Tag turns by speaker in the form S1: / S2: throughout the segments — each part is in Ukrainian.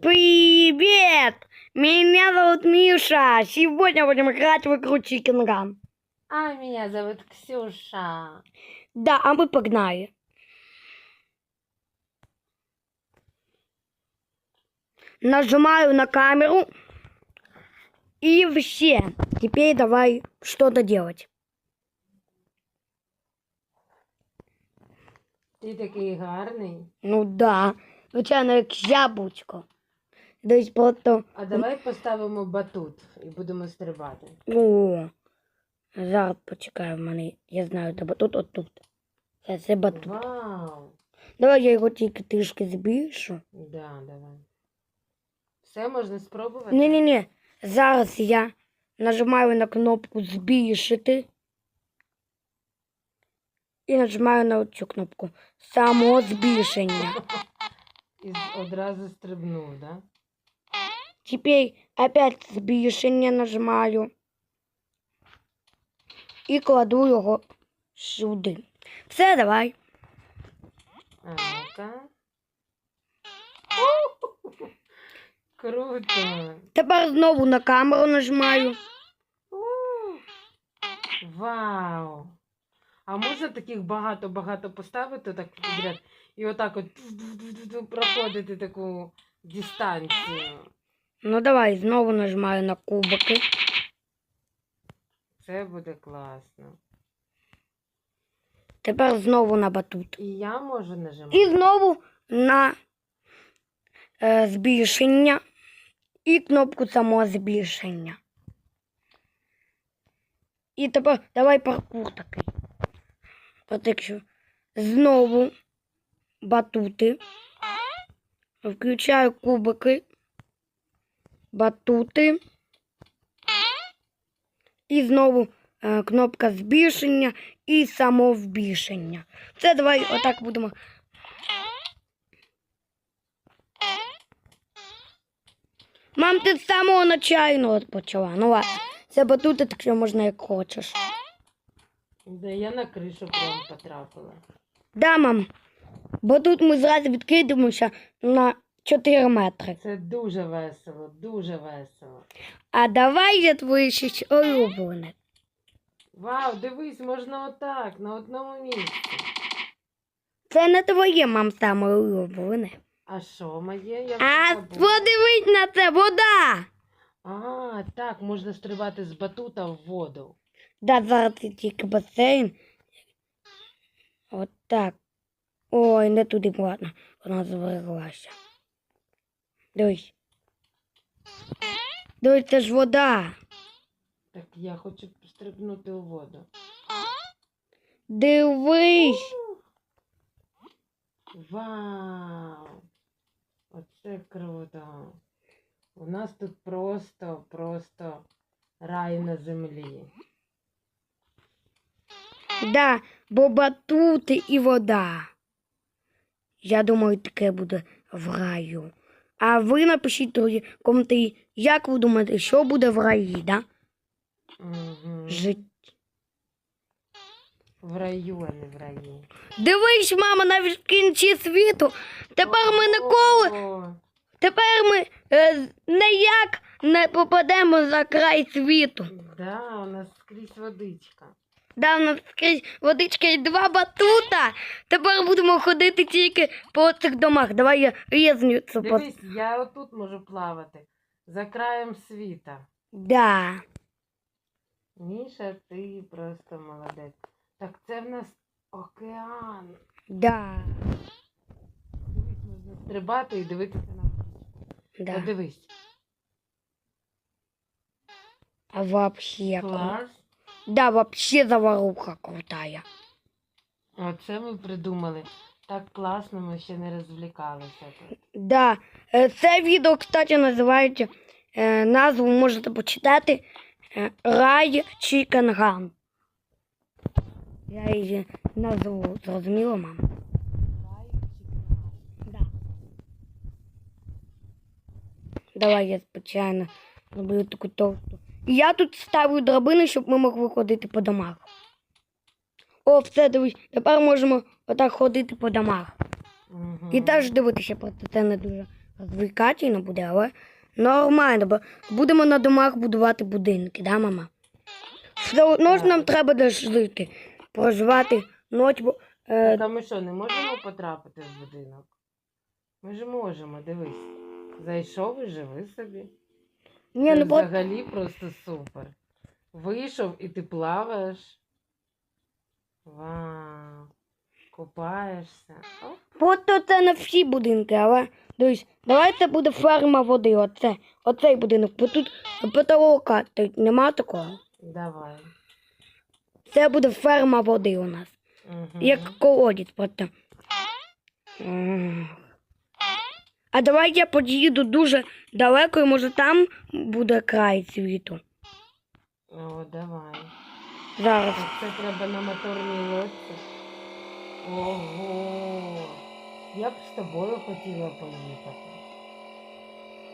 S1: Привет! Меня зовут Миша. Сегодня будем играть в игру Chicken Run.
S2: А меня зовут Ксюша.
S1: Да, а мы погнали. Нажимаю на камеру. И все. Теперь давай что-то делать.
S2: Ти такий гарний.
S1: Ну да. Звичайно, як яблучко. Десь просто.
S2: А давай поставимо батут і будемо стрибати.
S1: О, зараз почекай в мене. Я знаю, де батут отут. Це, це батут.
S2: Вау!
S1: Давай я його тільки трішки збільшу.
S2: Да, давай. Все можна спробувати?
S1: Ні, ні, ні. Зараз я нажимаю на кнопку збільшити. І нажимаю на цю кнопку самозбільшення.
S2: І одразу стрибнув, да?
S1: Тепер опять збільшення нажимаю. І кладу його сюди. Все, давай.
S2: А. Круто!
S1: Тепер знову на камеру нажимаю.
S2: Вау! А можна таких багато-багато поставити так підряд і отак от ту-ду-ду-ду-ду проходити таку дистанцію.
S1: Ну давай, знову нажимаю на кубики.
S2: Це буде класно.
S1: Тепер знову на батут.
S2: І я можу нажимати.
S1: І знову на е, збільшення і кнопку самозбільшення. І тепер давай паркур такий. От знову батути. Включаю кубики, батути. І знову е, кнопка збільшення і самовбільшення. Це давай отак будемо. Мам, ти з самого начального почала. Ну ладно. Це батути, так що можна як хочеш.
S2: Да, я на кришу прям потрапила.
S1: Да, мам. Бо тут ми зразу відкидаємося на 4 метри.
S2: Це дуже весело, дуже весело.
S1: А давай я твоє щось улюблене.
S2: Вау, дивись, можна отак, на одному місці.
S1: Це не твоє, мам, саме улюблене.
S2: А що моє? Я
S1: А подивись на це, вода.
S2: А, так, можна стрибати з батута в воду.
S1: Да, зараз тільки басейн. От так. Ой, не туди, ладно. Вона заварилася. Дивись. Дивись, це ж вода.
S2: Так я хочу стрибнути у воду.
S1: Дивись.
S2: Вау! Оце круто. У нас тут просто, просто рай на землі.
S1: Да, бо батути і вода. Я думаю, таке буде в раю. А ви напишіть, друзі, коментарі, як ви думаєте, що буде в раї, да?
S2: Угу.
S1: Життя.
S2: В раю, а не в раї.
S1: Дивись, мама, навіть в кінці світу. Тепер ми ніколи. Тепер ми е, ніяк не попадемо за край світу.
S2: Да, у нас скрізь водичка.
S1: Да, у нас скрізь водичка і два батута. Тепер будемо ходити тільки по цих домах. Давай я різницю по...
S2: Дивись, я отут можу плавати. За краєм світа.
S1: Да.
S2: Міша, ти просто молодець. Так це в нас океан.
S1: Да.
S2: Дивись, можна стрибати і дивитися на.
S1: Да.
S2: Подивись.
S1: А вообще.
S2: Клас.
S1: Да, вообще заваруха крутая.
S2: Оце ми придумали. Так класно, ми ще не розвлікалися тут.
S1: Да. Е, Це відео, кстати, називається е, назву можете почитати е, Рай Chicken Run. Я її назву зрозуміла, мам? Да. Давай я спеціально зроблю таку товсту. Я тут ставлю драбини, щоб ми могли ходити по домах. О, все, дивись, тепер можемо отак ходити по домах.
S2: Угу.
S1: І теж дивитися, просто це не дуже Звикательно буде, але нормально, бо будемо на домах будувати будинки, да, мама? Все одно ж нам треба де жити, проживати ніч, бо е,
S2: Та ми що, не можемо потрапити в будинок? Ми ж можемо, дивись. Зайшов і живи собі.
S1: Ні, ну бо
S2: взагалі просто супер. Вийшов і ти плаваєш. Вау. Купаєшся. Оп.
S1: От то це не всі будинки, але дивись, давай це буде ферма води. Оце, оцей будинок. Бо тут потолока тут нема такого.
S2: Давай.
S1: Це буде ферма води у нас.
S2: Угу.
S1: Як колодязь просто. М. А давай я поїду дуже далеко, і може там буде край світу.
S2: О, давай.
S1: Зараз.
S2: Це треба на моторній лодці. Ого. Я б з тобою хотіла поїхати.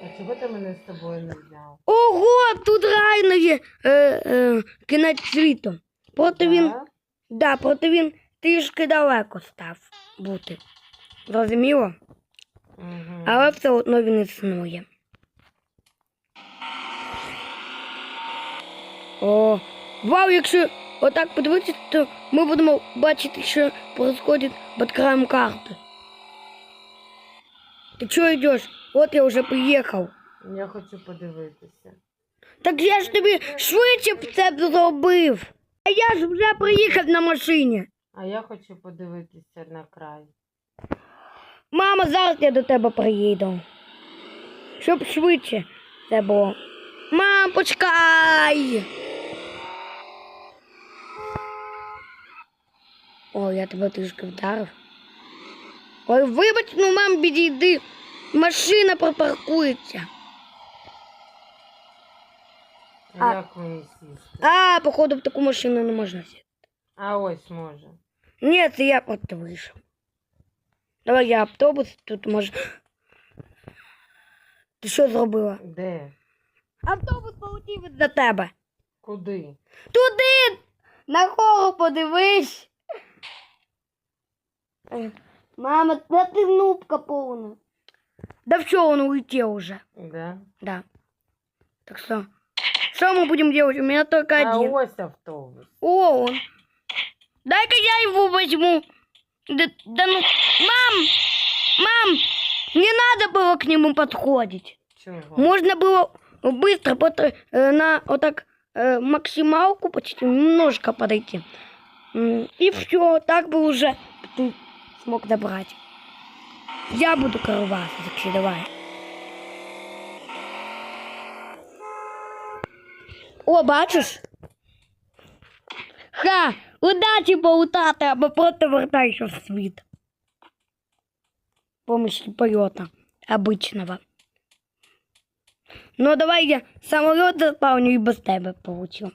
S2: А чого ти мене з тобою не взяв?
S1: Ого, тут реально є е, е, кінець світу. Проте він,
S2: Так?
S1: да, проте він трішки далеко став бути. Зрозуміло?
S2: Мгм.
S1: Але все одно він існує. О, вау, якщо отак подивитися, то ми будемо бачити, що происходит під краєм карти. Ти чого йдеш? От я вже приїхав.
S2: Я хочу подивитися.
S1: Так я ж тобі швидше б це б зробив. А я ж вже приїхав на машині.
S2: А я хочу подивитися на край.
S1: Мама, зараз я до тебе приїду. Щоб швидше це було. Мам, почекай. О, я тебе трішки вдарив. Ой, вибач, ну мам, підійди. Машина пропаркується.
S2: А
S1: А-
S2: як мені сісти?
S1: А, походу, в таку машину не можна сісти.
S2: А ось може.
S1: Ні, це я от вийшов. Давай я автобус тут може. Ти що зробила?
S2: Де?
S1: Автобус полетів за тебе.
S2: Куди?
S1: Туди! На гору подивись. Мама, да ти нубка повна. Да все, он улетел уже.
S2: Да?
S1: Да. Так что, что мы будем делать? У меня только
S2: А
S1: один.
S2: ось автобус.
S1: О, он. Дай-ка я его возьму. Да, да ну, мам, мам, не надо было к нему подходить.
S2: Чого?
S1: Можно было быстро пот- э, на вот так э, максималку почти немножко подойти. И все, так бы уже ты смог добрать. Я буду керувати, так давай. О, бачиш? Ха! Удачі полутати, або просто вертайся в світ. Помощи польота обычного. Ну, давай я самолет заспавню і без тебе получу.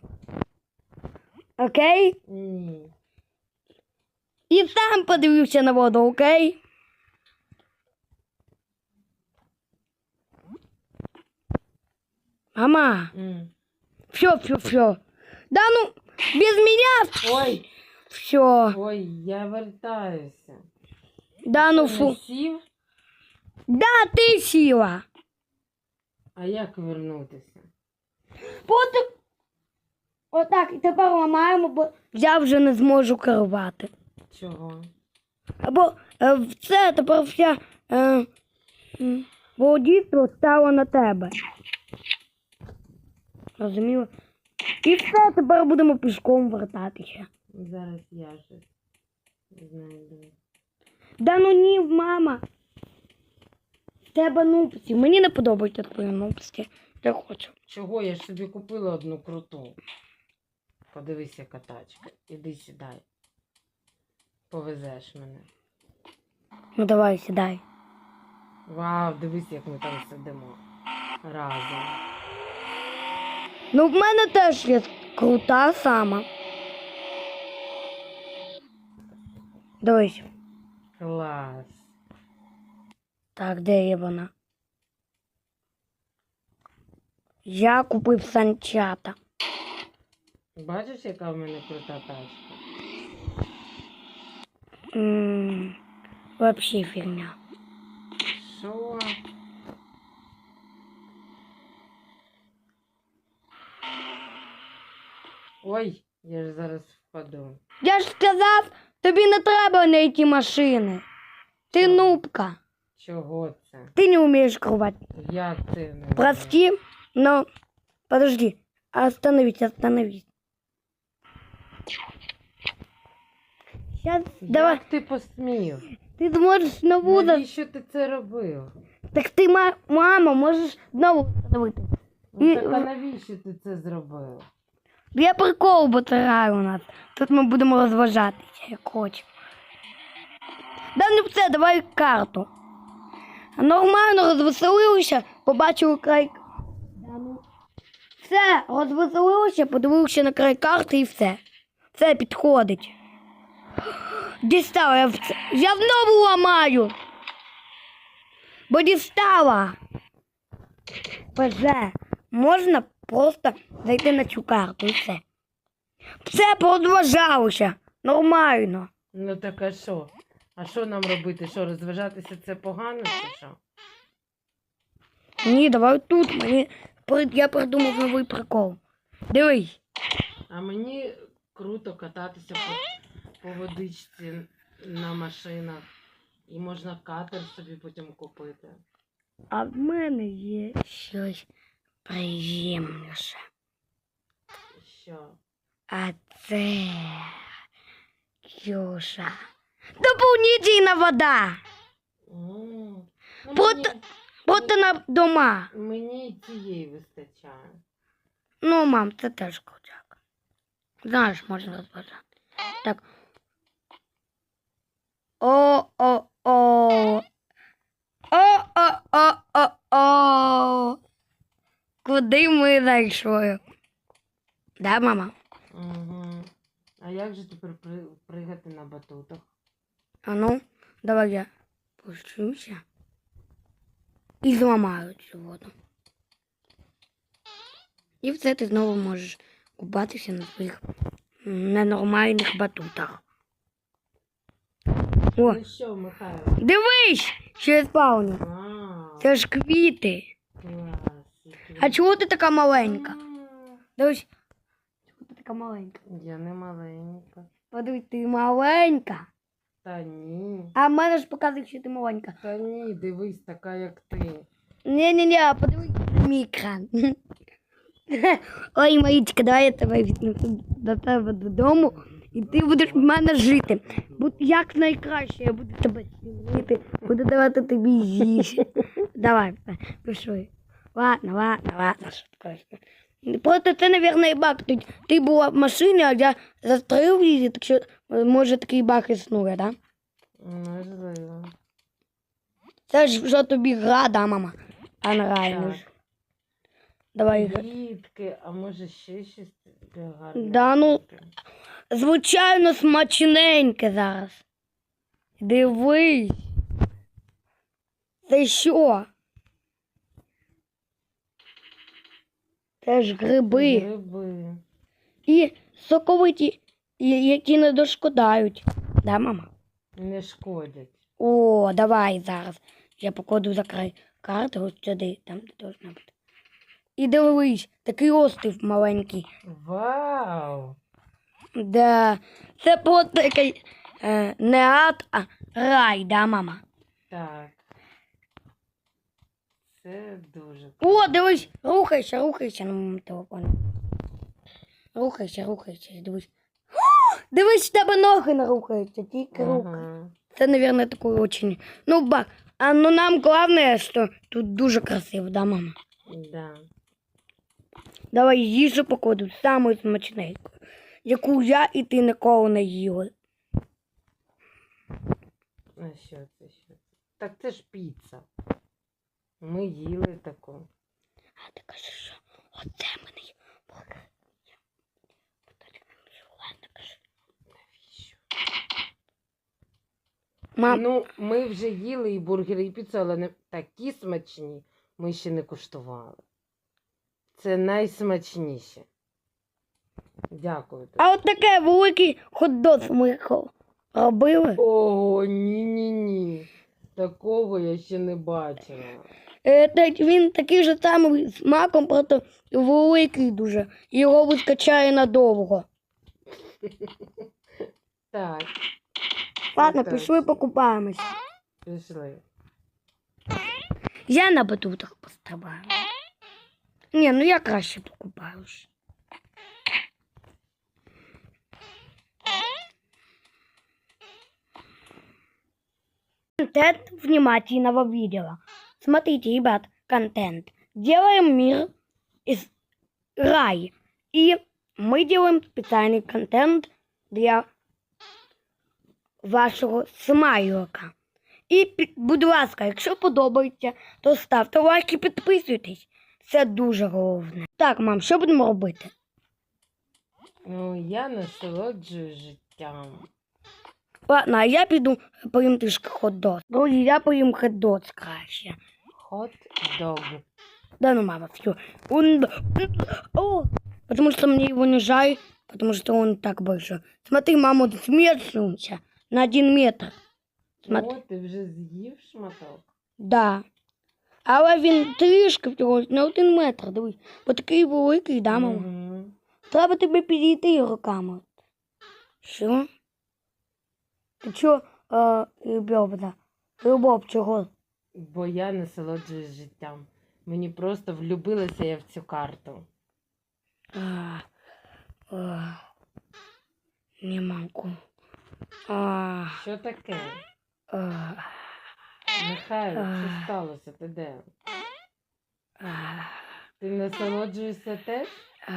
S1: Окей?
S2: Ні.
S1: І сам подивився на воду, окей? Мама,
S2: М.
S1: все, все, все. Да ну, без меня
S2: Ой,
S1: все.
S2: ой, я вертаюся.
S1: Да ну фу.
S2: сів?
S1: Да, ти сіла.
S2: А як вернутися?
S1: Потім отак, і тепер ламаємо, бо я вже не зможу керувати.
S2: Чого?
S1: Або е, це тепер вся е, м, стало на тебе. Розуміло? І все, тепер будемо пішком вертатися.
S2: Зараз я щось знайду.
S1: Да ну ні, мама. Тебе нупсі. Мені не подобаються твої нупсі. Я хочу.
S2: Чого? Я ж собі купила одну круту. Подивись, яка тачка. Іди сідай. Повезеш мене.
S1: Ну давай, сідай.
S2: Вау, дивись, як ми там сидимо. Разом.
S1: Ну, в мене теж є крута сама. Дивись.
S2: Клас.
S1: Так, де є вона? Я купив санчата.
S2: Бачиш, яка в мене крута тачка?
S1: М, Вообще фігня.
S2: Що? Ой, я ж зараз впаду.
S1: Я ж сказав, тобі не треба на ті машини. Ти
S2: Що?
S1: нубка.
S2: Чого це?
S1: Ти не вмієш керувати.
S2: Як це не
S1: Прости, но... Подожди. Остановись, остановись. Сейчас, давай.
S2: Як ти посмів?
S1: Ти зможеш знову... за-
S2: Навіщо ти це робив?
S1: Так ти, ма... мама, можеш знову встановити.
S2: Ну,
S1: І-
S2: так а навіщо ти це зробив?
S1: Я прикол батараю у нас. Тут ми будемо розважатися, як хочемо. Да не все, давай карту. Нормально розвеселилися, побачили край. Ну. Все, розвеселилися, подивилися на край карти і все. Все підходить. Дістала, я, в я знову ламаю. Бо дістала. ПЖ. Можна просто зайти на цю карту і все. Все порозважалося. Нормально.
S2: Ну так а що? А що нам робити? Що, розважатися це погано чи що?
S1: Ні, давай тут. Мені при- я придумав новий прикол. Дивись.
S2: А мені круто кататися по, по водичці на машинах. І можна катер собі потім купити.
S1: А в мене є щось приємніше.
S2: Що?
S1: А це Кюша. Доповнительна вода.
S2: М. Ну,
S1: Проти,
S2: мені,
S1: проти на дома.
S2: мені цієї вистачає.
S1: Ну, мам, це теж крутяк. Знаєш, можна розважати. Так. О-о-о. О-о-о-о-о. Куди ми зайшли? Да, мама?
S2: Угу. А як же тепер при, пригати на батутах?
S1: А ну, давай я пущуся. І зламаю цю воду. І все ти знову можеш купатися на своїх ненормальних батутах. О,
S2: Ну що, Михайло?
S1: дивись, що я спавню.
S2: А,
S1: Це ж квіти.
S2: клас.
S1: А чого ти така маленька? Дивись. Чого ти така маленька?
S2: Я не маленька.
S1: Подивись, ти маленька.
S2: Та ні.
S1: А в мене ж показує, що ти маленька.
S2: Та ні, дивись, така як ти.
S1: Ні-ні-ні, подивись мій екран. Ой, Марічка, давай я тебе віднесу до тебе додому, і ти будеш в мене жити. Будь як найкраще, я буду тебе цінити, буду давати тобі їжі. Давай, пішли. Ладно, ладно, ладно, таке. Просто це, мабуть, і баг. Ти, ти була в машині, а я застрелив її, так що, може, такий баг існує, так? Да?
S2: Можливо.
S1: Це ж вже тобі гра, да, мама? А не Давай. гра.
S2: А може ще щось гарне?
S1: Да, ну. Звичайно, смачненьке зараз. Дивись. Це що? Це ж гриби.
S2: Гриби.
S1: І соковиті, які не дошкодають. Да, мама?
S2: Не шкодять.
S1: О, давай зараз. Я покладу за край карти ось сюди, там де должна бути. І дивись, такий острів маленький.
S2: Вау!
S1: Да. Це просто такий е, не ад, а рай, да, мама?
S2: Так. Це дуже
S1: О, дивись, рухайся, рухайся на моєму телефоні. Рухайся, рухайся, дивись. О, дивись, в тебе ноги рухаються, тільки руки.
S2: Ага.
S1: Це, наверное, такой очень. Ну, бак. А ну нам главное, що тут дуже красиво, да, мама?
S2: Да.
S1: Давай їжу покладу, саму смачненьку, яку я і ти ніколи не їли.
S2: А що це? Що це? Так це ж піца. Ми їли таку.
S1: А ти кажеш, що оце мене.
S2: Навіщо?
S1: Мам,
S2: Ну, ми вже їли і бургери, і піцу, але не такі смачні ми ще не куштували. Це найсмачніше. Дякую. тобі.
S1: а от таке великий хот-дог ми робили.
S2: О, ні-ні-ні. Такого я ще не бачила.
S1: Е, він такий же самий смаком, просто великий дуже. Його вискачає надовго.
S2: Так,
S1: Ладно,
S2: так.
S1: пішли покупаємось.
S2: пішли.
S1: Я на батутах пострибаю. Ні, ну я краще покупаюсь. Контент внимательного видео. Смотрите, ребят, контент. Делаем мир из рай. И мы делаем специальный контент для вашого смайлика. І, пі- будь ласка, якщо подобається, то ставте лайк і підписуйтесь. Це дуже головне. Так, мам, що будемо робити?
S2: Ну, я насолоджую життям.
S1: Ладно, а я піду поїм трішки хот-дог. Друзі, я поїм хот-дог краще.
S2: Хот-дог.
S1: Да ну, мама, все. Он... О, потому что мне его не жаль, потому что он так большой. Смотри, мама, он смешился на один метр. Смотри.
S2: О, ти вже з'їв шматок?
S1: Да. Але він трішки всього на один метр, дивись. Бо такий великий, да, мама?
S2: Мгм.
S1: Треба тобі підійти руками. Що? Ти чо, е, Любов, Любов, чого?
S2: Бо я насолоджуюсь життям. Мені просто влюбилася я в цю карту.
S1: А, а, не могу. А,
S2: Що таке?
S1: а,
S2: Михайло, що сталося? Ти де?
S1: а,
S2: Ти насолоджуєшся теж?
S1: а.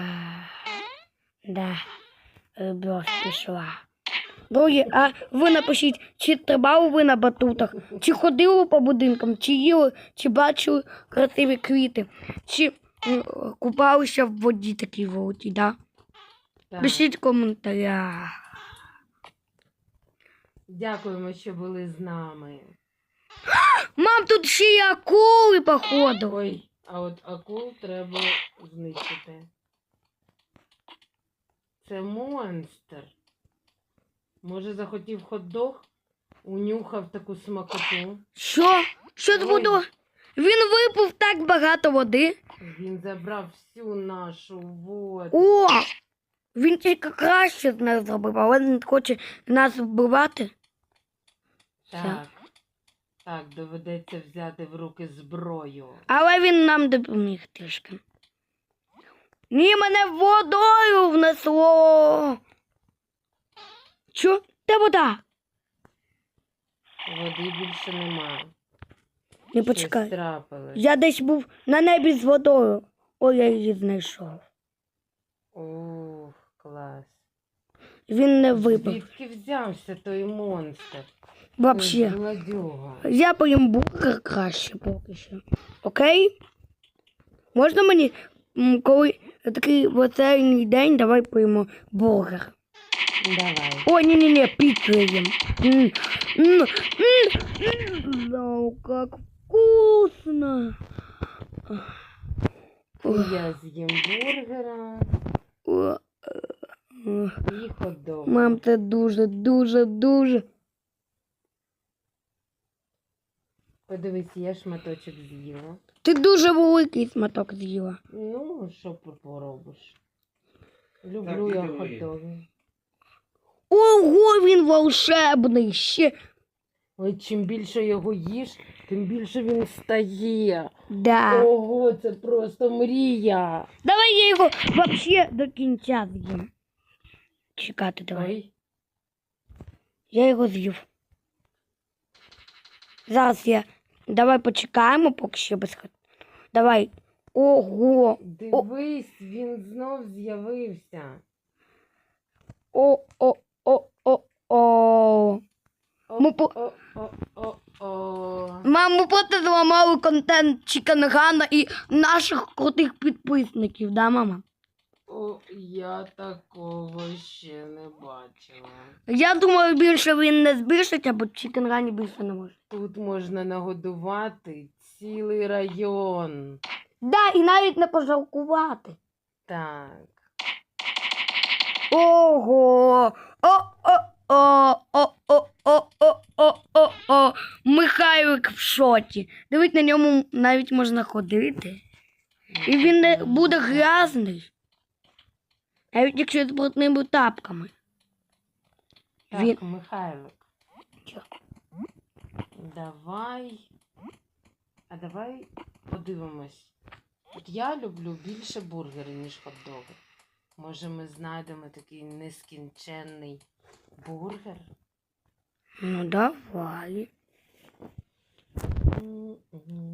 S1: Да, Любов пішла. Друзі, а ви напишіть, чи стрибали ви на батутах, чи ходили по будинкам, чи їли, чи бачили красиві квіти, чи купалися в воді такій великій, да?
S2: Так.
S1: Пишіть в коментарях.
S2: Дякуємо, що були з нами.
S1: Мам, тут ще й акули, походу.
S2: Ой, а от акул треба знищити. Це монстр. Може захотів хот-дог? Унюхав таку смакоту.
S1: Що? Що це
S2: Ой.
S1: було? Він випив так багато води.
S2: Він забрав всю нашу воду.
S1: О! Він тільки краще з нас зробив, але він хоче нас вбивати.
S2: Так. Так, доведеться взяти в руки зброю.
S1: Але він нам допоміг трішки. Ні, мене водою внесло. Що? Де вода?
S2: Води більше нема.
S1: Не почекай.
S2: трапилось.
S1: Я десь був на небі з водою. Ой, я її знайшов.
S2: Ух, клас.
S1: Він не випив.
S2: Звідки взявся той монстр?
S1: Вообще.
S2: Злодюга.
S1: Я поїм бургер краще поки що. Окей? Можна мені, м, коли такий вечерній день, давай поїмо бургер.
S2: Давай.
S1: О, ні-ні-ні, піцу їм. М, м, м, Ну, как вкусно.
S2: І я з'їм бургера
S1: О, е,
S2: і хот-дог.
S1: Мам, це дуже, дуже, дуже.
S2: Подивись, я шматочок з'їла.
S1: Ти дуже великий сматок з'їла.
S2: Ну, що пор- поробиш? Люблю я
S3: іди ви.
S2: хот-доги.
S1: Ого, він волшебний. Ще.
S2: Ой, чим більше його їш, тим більше він стає.
S1: Да.
S2: Ого, це просто мрія.
S1: Давай я його вообще до кінця з'їм. Чекати давай.
S2: Ой,
S1: Я його з'їв. Зараз я. Давай почекаємо, поки ще без хат. Давай. Ого.
S2: дивись, він знов з'явився.
S1: О, о, о, о, о.
S2: О,
S1: Ми по-
S2: о, о, о, о.
S1: Мам, ми просто зламали контент Чікангана і наших крутих підписників, да, мама?
S2: О, я такого ще не бачила.
S1: Я думаю, більше він не збільшить, бо Чікангані більше не може.
S2: Тут можна нагодувати цілий район.
S1: Да, і навіть не пожалкувати.
S2: Так.
S1: Ого! О, о, о, о, о, О-о-о-о-о-о. Михайлик в шоті. Дивись, на ньому навіть можна ходити. І він не буде грязний. Навіть якщо з брудними тапками.
S2: Так,
S1: Він-
S2: Михайлик. Давай. А давай подивимось. От я люблю більше бургери, ніж хот-доги. Може, ми знайдемо такий нескінченний бургер?
S1: Ну, давай.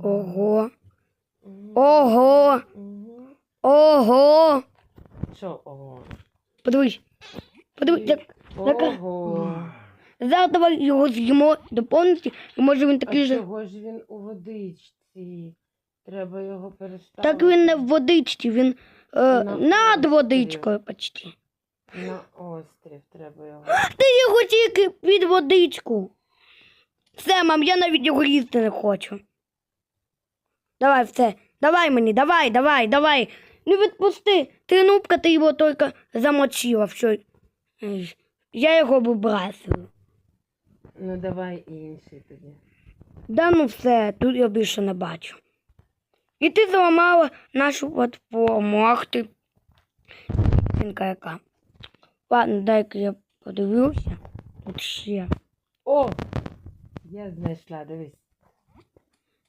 S1: Ого. Ого. Ого.
S2: Що ого?
S1: Подивись. Подивись, як
S2: Ого.
S1: зараз давай його з'їмо до повністю, і може він
S2: А
S1: такий же.
S2: чого ж він у водичці? Треба його переставити.
S1: Так він не в водичці, він е,
S2: На
S1: над водичкою почти.
S2: На острів треба його.
S1: Ти його тільки під водичку. Все, мам, я навіть його їсти не хочу. Давай, все. Давай мені, давай, давай, давай. Не відпусти. Ти нубка, ти його тільки замочила. Все. Я його вибрасую.
S2: Ну давай інший тоді.
S1: Да ну все, тут я більше не бачу. І ти зламала нашу платформу. Ах ти. Жінка яка. Ладно, дай-ка я подивлюся. Тут ще.
S2: О! Я знайшла, дивись.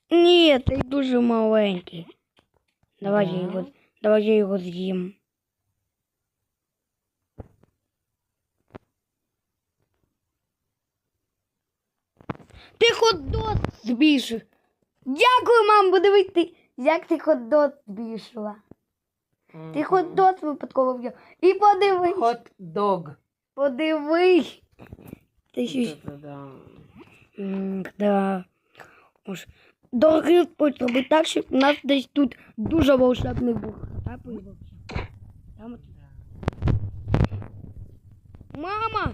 S1: Ні, ти дуже маленький. Давай я його, давай я його з'їм. Ти хот-дог збільшив. Дякую, мам, подивись, ти, як ти хот-дог збільшила. Ти хот-дог випадково взяв. І подивись,
S2: Хот-дог.
S1: подивись. Ти ще. Да. Уж. Дорогі так, щоб у нас десь тут дуже волшебний був. Так. Там от- Мама!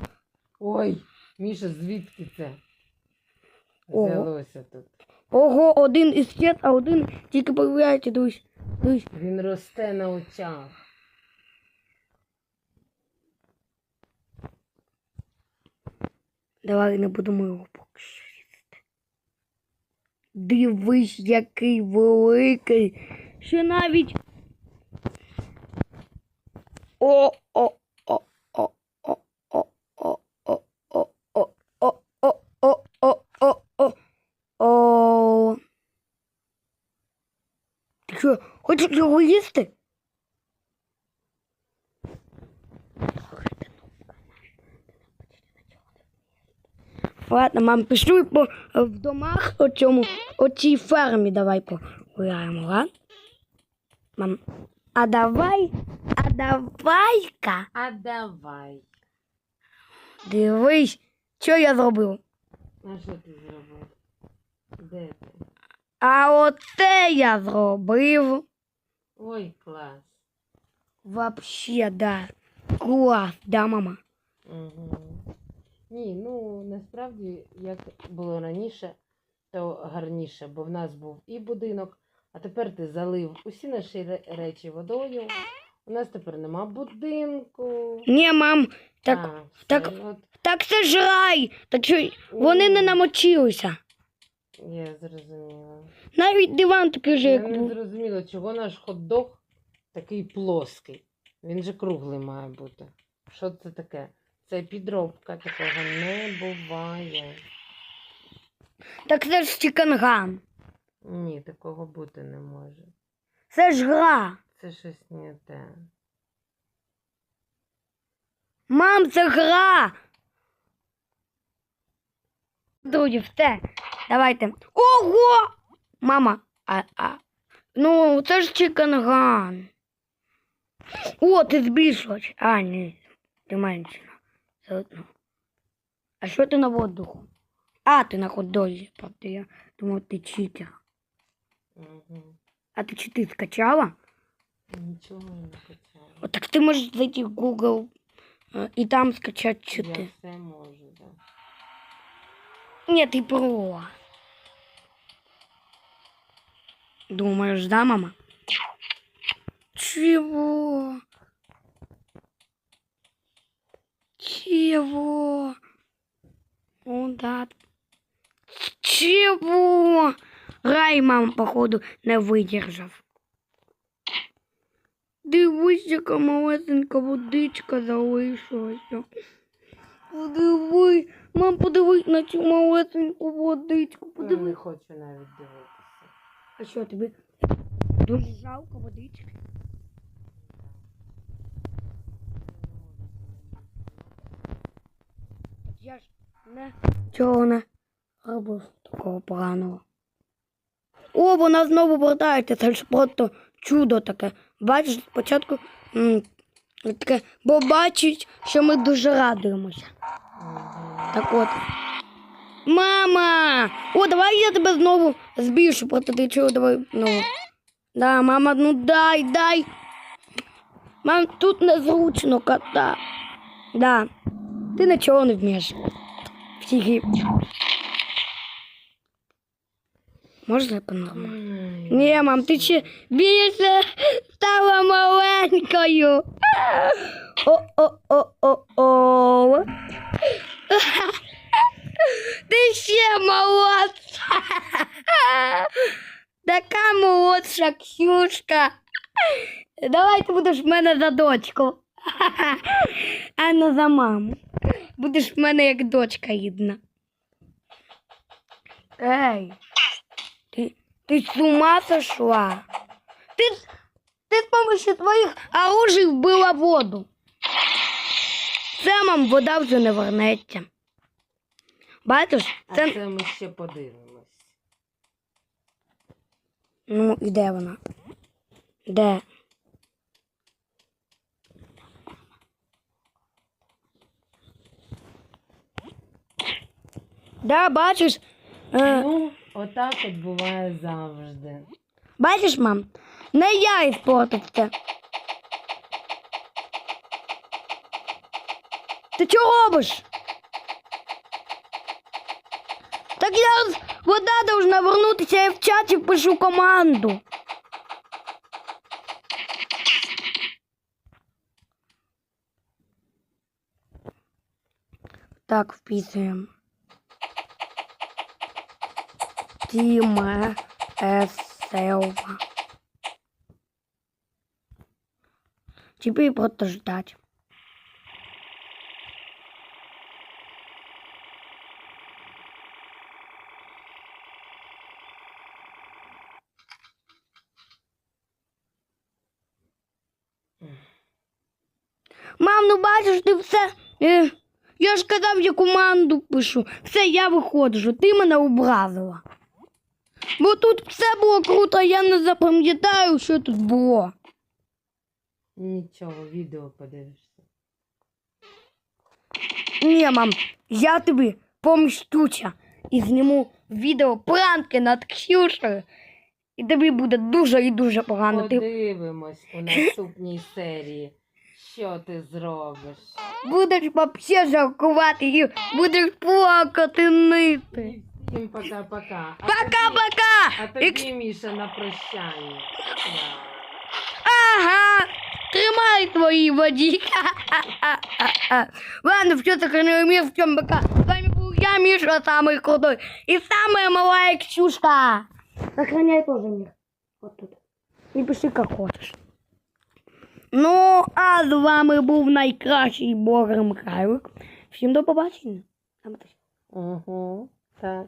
S2: Ой, Міша, звідки це? Взялося тут.
S1: Ого, один із світ, а один тільки появляється, дивись. Дивись.
S2: Він росте на очах.
S1: Давай не будемо його поки що їсти. Дивись, який великий. Що навіть. О, що, хочеш його їсти? Ладно, мам, пішли по в домах о цьому, о цій фермі давай погуляємо, ладно? Мам, а давай, а давай-ка,
S2: А давай.
S1: дивись, що я зробив.
S2: А що ти зробив? Де ти?
S1: А оце я зробив.
S2: Ой, клас.
S1: Вообще, да. Клас, да, мама.
S2: Угу. Ні, ну насправді, як було раніше, то гарніше, бо в нас був і будинок, а тепер ти залив усі наші речі водою. У нас тепер нема будинку.
S1: Ні, мам, так,
S2: А, все,
S1: так-
S2: от,
S1: так це ж рай. Так що вони не намочилися.
S2: Я зрозуміла.
S1: Навіть диван такий же,
S2: Я
S1: як
S2: не
S1: був.
S2: зрозуміла, чого наш хот-дог такий плоский. Він же круглий має бути. Що це таке? Це підробка, такого не буває.
S1: Так це ж чиканган.
S2: Ні, такого бути не може.
S1: Це ж гра.
S2: Це щось не те.
S1: Мам, це гра. Друзі, все. Давайте. Ого! Мама, а, а. Ну, це ж чиканган. О, ти збільшувач. А, ні. Ти меншина. Все одно. А що ти на воздуху? А, ти на ходозі. Правда, я думав, ти читер.
S2: Угу.
S1: А ти чи ти скачала?
S2: Нічого не.
S1: От так ти можеш зайти в Google е, і там скачати
S2: Я все можу, да.
S1: Ні, ти про. Думаешь, да, мама? Чего? Чего? О, да. Чего? Рай, мам, походу, не видержав. Дивись, яка малесенька водичка залишилася. Подиви, мам, подивись на цю малесеньку водичку.
S2: Я
S1: Подиви.
S2: не хочу навіть дивитися.
S1: А що тобі? Дуже жалко водички. Я ж не чого не робив такого поганого. О, вона знову повертається. Це ж просто чудо таке. Бачиш, спочатку м, таке, бо бачить, що ми дуже радуємося. Так от. Мама! О, давай я тебе знову збільшу, просто ти чого давай ну. Да, мама, ну дай, дай. Мам, тут незручно кота. Да. Ти нічого не вмієш. Всі Можна по-нормальному? Ні, мам, ти ще більше стала маленькою. О-о-о-о-о. Ти ще молодша. Така молодша Ксюшка. Давай ти будеш в мене за дочку. А не за маму. Будеш в мене як дочка рідна. Ей. Ты, ты с ума сошла? Ты, с- ты с помощью твоих оружий вбила воду. Це мам вода вже не вернеться. Бачиш,
S2: А
S1: це...
S2: це ми ще подивимось.
S1: Ну, і де вона? Де? Да, бачиш, е,
S2: Ну, отак от буває завжди.
S1: Бачиш, мам, не я іспортився. Ти чого робиш? Так я вода должна вернутися, я в чаті пишу команду. Так, вписуємо. Тіме Еселва. Теперь просто ждать. Мам, ну бачиш, ти все. Е, я ж казав, я команду пишу. Все, я виходжу, ти мене образила. Бо тут все було круто, я не запам'ятаю, що тут було.
S2: Нічого, відео подивишся.
S1: Ні, мам, я тобі помстюся і зніму відео пранки над Ксюшею. І тобі буде дуже і дуже погано.
S2: Подивимось у наступній серії, що ти зробиш.
S1: будеш вообще жалкувати і будеш плакати нити.
S2: І всім пока-пока. А
S1: Пока-пока!
S2: тобі- А
S1: І
S2: тобі, Міша, на прощання.
S1: Ага, тримай твої воді. Ладно, все сохранил мир, всем пока. С вами был я, Миша, самый крутой. И самая малая Ксюшка. Сохраняй тоже мир. Вот тут. І пиши, як хочеш. Ну, а з вами був найкращий блогер Михайлик. Всім до побачення.
S2: Угу, так.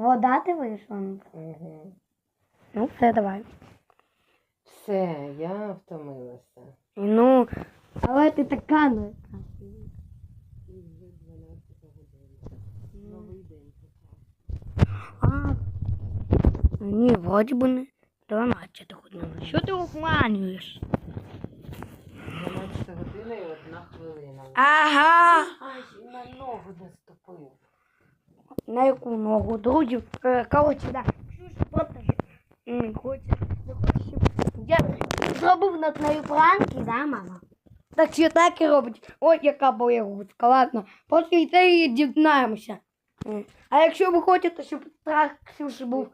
S1: Вода ти вийшла?
S2: Угу.
S1: Ну, все, давай.
S2: Все, я втомилася.
S1: Ну, але ти така ну.
S2: І вже 12 година. Новий день.
S1: А, ні, вроді би не 12 година. Що ти обманюєш?
S2: 12 година і одна хвилина.
S1: Ага.
S2: Ай, на ногу наступив.
S1: На яку ногу, друзі. Е, Коротше, да. Ксюша просто не хоче, щоб я зробив над нею пранки, да, мама? Так що так і робить. Ой, яка боягузка, ладно. Просто і це і дізнаємося. А якщо ви хочете, щоб страх Ксюші був